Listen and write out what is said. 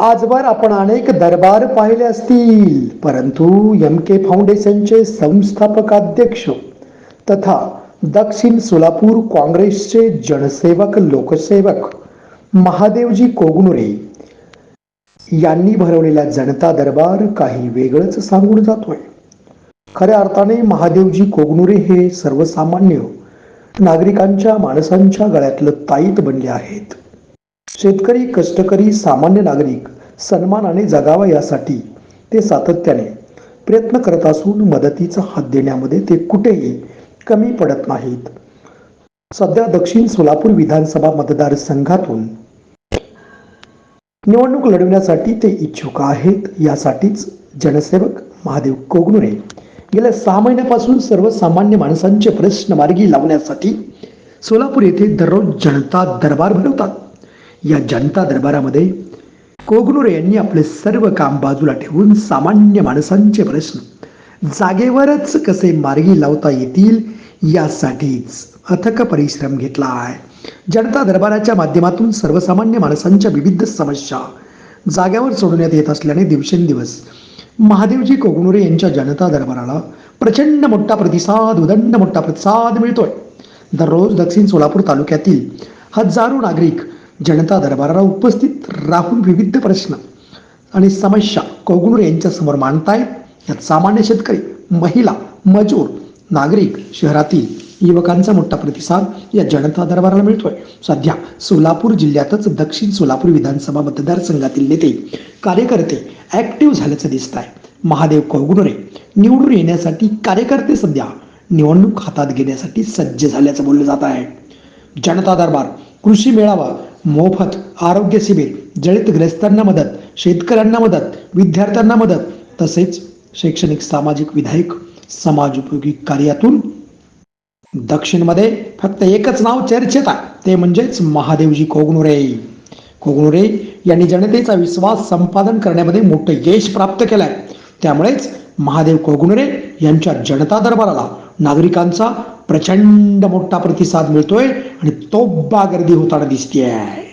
आजवर आपण अनेक दरबार पाहिले असतील. परंतु एम के फाउंडेशनचे संस्थापक अध्यक्ष तथा दक्षिण सोलापूर काँग्रेसचे जनसेवक लोकसेवक महादेवजी कोगनुरे यांनी भरवलेला जनता दरबार काही वेगळंच सांगून जातोय. खऱ्या अर्थाने महादेवजी कोगनुरे हे सर्वसामान्य नागरिकांच्या माणसांच्या गळ्यातलं ताईत बनले आहेत. शेतकरी कष्टकरी सामान्य नागरिक सन्मानाने जगावा यासाठी ते सातत्याने प्रयत्न करत असून मदतीचा हात देण्यामध्ये ते कुठेही कमी पडत नाहीत. सध्या दक्षिण सोलापूर विधानसभा मतदारसंघातून निवडणूक लढवण्यासाठी ते इच्छुक आहेत. यासाठीच जनसेवक महादेव कोगनुरे गेल्या सहा महिन्यापासून सर्वसामान्य माणसांचे प्रश्न मार्गी लावण्यासाठी सोलापूर येथे दररोज जनता दरबार भरवतात. या जनता दरबारामध्ये कोगनुरे यांनी आपले सर्व काम बाजूला ठेवून सामान्य माणसांचे प्रश्न जागेवरच कसे मार्गी लावता येतील यासाठीच अथक परिश्रम घेतला आहे. जनता दरबाराच्या माध्यमातून सर्वसामान्य माणसांच्या विविध समस्या जाग्यावर सोडवण्यात येत असल्याने दिवसेंदिवस महादेवजी कोगनुरे यांच्या जनता दरबाराला प्रचंड मोठा प्रतिसाद उदंड मोठा प्रतिसाद मिळतोय. दररोज दक्षिण सोलापूर तालुक्यातील हजारो नागरिक जनता दरबाराला उपस्थित राहून विविध प्रश्न आणि समस्या कोगनुरे यांच्यासमोर मांडतायत यात सामान्य शेतकरी महिला मजूर नागरिक शहरातील युवकांचा मोठा प्रतिसाद या जनता दरबाराला मिळतोय. सध्या सोलापूर जिल्ह्यातच दक्षिण सोलापूर विधानसभा मतदारसंघातील नेते कार्यकर्ते ऍक्टिव्ह झाल्याचं दिसत आहे महादेव कोगनुरे निवडून येण्यासाठी कार्यकर्ते सध्या निवडणूक हातात घेण्यासाठी सज्ज झाल्याचं बोललं जात आहे. जनता दरबार कृषी मेळावा मोफत आरोग्य शिबिर जळितग्रस्तांना मदत शेतकऱ्यांना मदत विद्यार्थ्यांना मदत तसेच शैक्षणिक सामाजिक विधायक समाज उपयोगी कार्यातून दक्षिणमध्ये फक्त एकच नाव चर्चेत आहे ते म्हणजेच महादेवजी कोगनुरे कोगनुरे यांनी जनतेचा विश्वास संपादन करण्यामध्ये मोठं यश प्राप्त केलंय. त्यामुळेच महादेव कोगनुरे यांच्या जनता दरबाराला नागरिकांचा प्रचंड मोठा प्रतिसाद मिळतोय. आणि तोब्बा गर्दी होताना दिसते आहे